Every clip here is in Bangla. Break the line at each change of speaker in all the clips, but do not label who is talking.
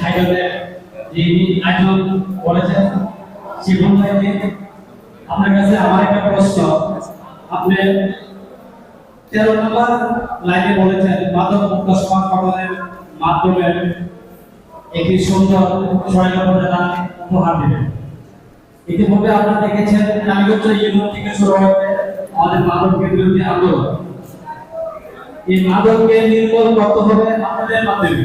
আয়োজন ভাইকে আপনার মাদক দেখেছেন, কালীগঞ্জ ইউনিয়ন থেকে শুরু হয়েছে আমাদের বিরুদ্ধে আন্দোলন। এই মাদককে নির্মূল করতে হবে আপনাদের মাধ্যমে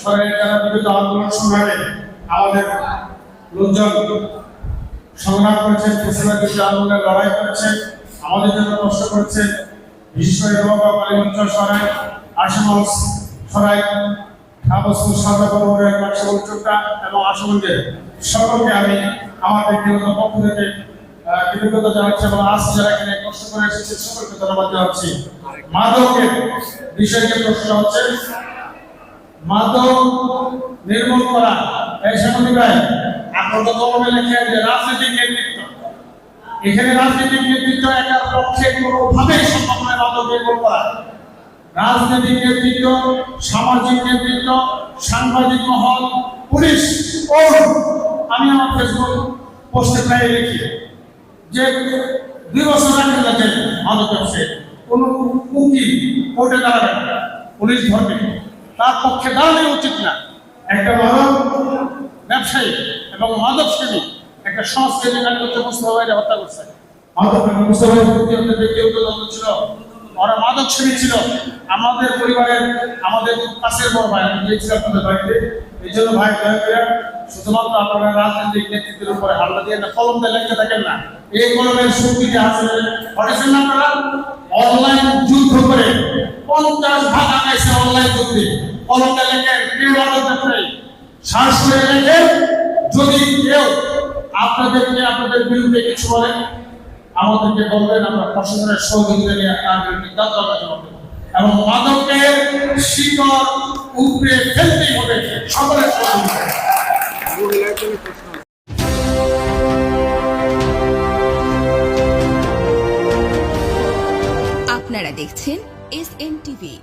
সরকারের আন্দোলন সংগ্রামে আমাদের সংগ্রাম করেছেন ফেসিবাদ বিরুদ্ধে লড়াই করেছেন আমাদের জন্য কষ্ট করেছেন বিশেষ করে নবাব কালীগঞ্জ সরাই আসামল সরাই এবং আসামদের সকলকে আমি আমার ব্যক্তিগত পক্ষ জানাচ্ছি এবং আজ যারা এখানে কষ্ট করে এসেছে, সকলকে ধন্যবাদ জানাচ্ছি। মাদকের বিষয়ে যে প্রশ্ন হচ্ছে মাদক নির্মূল করা। এই সাংবাদিক ভাই আপনার তো কলমে লেখে যে রাজনৈতিক নেতৃত্ব। এখানে রাজনৈতিক নেতৃত্ব একার পক্ষে কোনোভাবেই সম্ভব নয় মাদক নির্মূল করা। রাজনৈতিক নেতৃত্ব, সামাজিক নেতৃত্ব, সাংবাদিক মহল, পুলিশ ও আমি আমার ফেসবুক পোস্টে প্রায় লিখি। যে দুই বছর আগে যাতে মাদক ব্যবসায়ী, কোনো উকিল কোর্টে দাঁড়াবে পুলিশ ধরবে। তার পক্ষে দাঁড়ানো উচিত না। একটা মাদক ব্যবসায়ী এবং মাদক শ্রেণি একটা সংস্কৃতি কাজ করতে মুস্তফা হত্যা করছে। আমাদের পরিবারের, আমাদের ভাই এই জন্য ভাই শুধুমাত্র আপনারা রাজনৈতিক নেতৃত্বের উপরে দিয়ে কলম থাকেন না। এই আপনারা? অনলাইন করে পঞ্চাশ ভাগ আগাইছে অনলাইন যুদ্ধে কলমটা লেখেন কেউ মাদক ব্যবসায়ী শ্বাস করে রেখে যদি কেউ আপনাদেরকে আপনাদের বিরুদ্ধে কিছু বলেন আমাদেরকে বলবেন, আমরা প্রশাসনের সহযোগিতা নিয়ে তার বিরুদ্ধে দেবো এবং মাদকের শিকড় উপরে ফেলতেই হবে। সকলের সহযোগিতা।
আপনারা দেখছেন এস এম টিভি